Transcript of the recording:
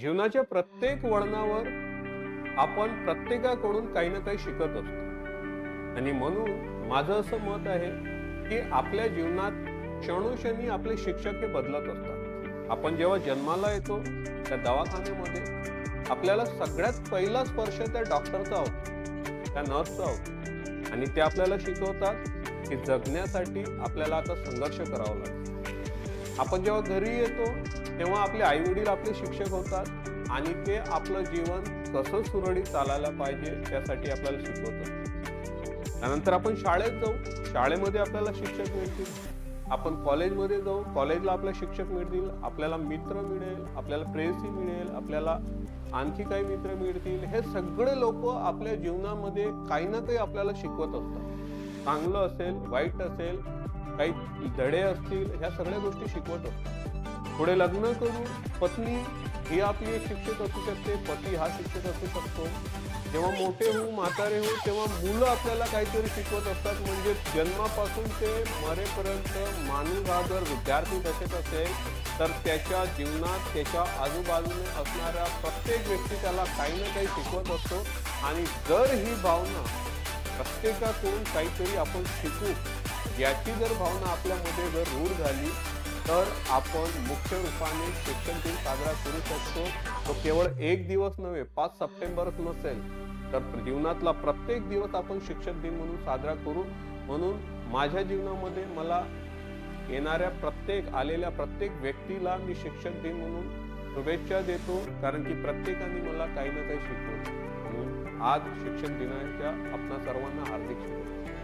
जीवनाच्या प्रत्येक वळणावर आपण प्रत्येकाकडून काही ना काही शिकत असतो. आणि म्हणून माझं असं मत आहे की आपल्या जीवनात क्षणोक्षणी आपले शिक्षक हे बदलत असतात. आपण जेव्हा जन्माला येतो त्या दवाखान्यामध्ये आपल्याला सगळ्यात पहिला स्पर्श त्या डॉक्टरचा होतो त्या नर्सचा होतो. आणि ते आपल्याला शिकवतात की जगण्यासाठी आपल्याला आता संघर्ष करावा लागतो. आपण जेव्हा घरी येतो तेव्हा आपले आई वडील आपले शिक्षक होतात आणि ते आपलं जीवन कसं सुरळीत चालायला पाहिजे त्यासाठी आपल्याला शिकवतात. त्यानंतर आपण शाळेत जाऊ. शाळेमध्ये आपल्याला शिक्षक मिळतील. आपण कॉलेजमध्ये जाऊ. कॉलेजला आपले शिक्षक मिळतील. आपल्याला मित्र मिळेल. आपल्याला प्रेसी मिळेल. आपल्याला आणखी काही मित्र मिळतील. हे सगळे लोक आपल्या जीवनामध्ये काही ना काही आपल्याला शिकवत असतात. चांगलं असेल वाईट असेल काही धडे असतील ह्या सगळ्या गोष्टी शिकवत. असतात पुढे लग्न करून पत्नी ही आपली एक शिक्षक असू शकते पती हा शिक्षक असू शकतो. जेव्हा मोठे होऊ म्हातारे होऊ तेव्हा मुलं आपल्याला काहीतरी शिकवत असतात. म्हणजे जन्मापासून ते मरेपर्यंत माणूस हा जर विद्यार्थी दशेत असेल तर त्याच्या जीवनात त्याच्या आजूबाजूने असणाऱ्या प्रत्येक व्यक्ती त्याला काही ना काही शिकवत असतो. आणि जर ही भावना प्रत्येकाकडून काहीतरी आपण शिकू. याची जर भावना आपल्यामध्ये जर रूढ झाली तर आपण मुख्य रूपाने शिक्षण दिन साजरा करू शकतो. तो केवळ एक दिवस नव्हे पाच सप्टेंबरच नसेल तर जीवनातला प्रत्येक दिवस आपण शिक्षक दिन म्हणून साजरा करू. म्हणून माझ्या जीवनामध्ये मला येणाऱ्या प्रत्येक आलेल्या प्रत्येक व्यक्तीला मी शिक्षक दिन म्हणून शुभेच्छा देतो कारण की प्रत्येकाने मला काही ना काही शिकवलं. म्हणून आज शिक्षक दिनाच्या आपणा सर्वांना हार्दिक शुभेच्छा.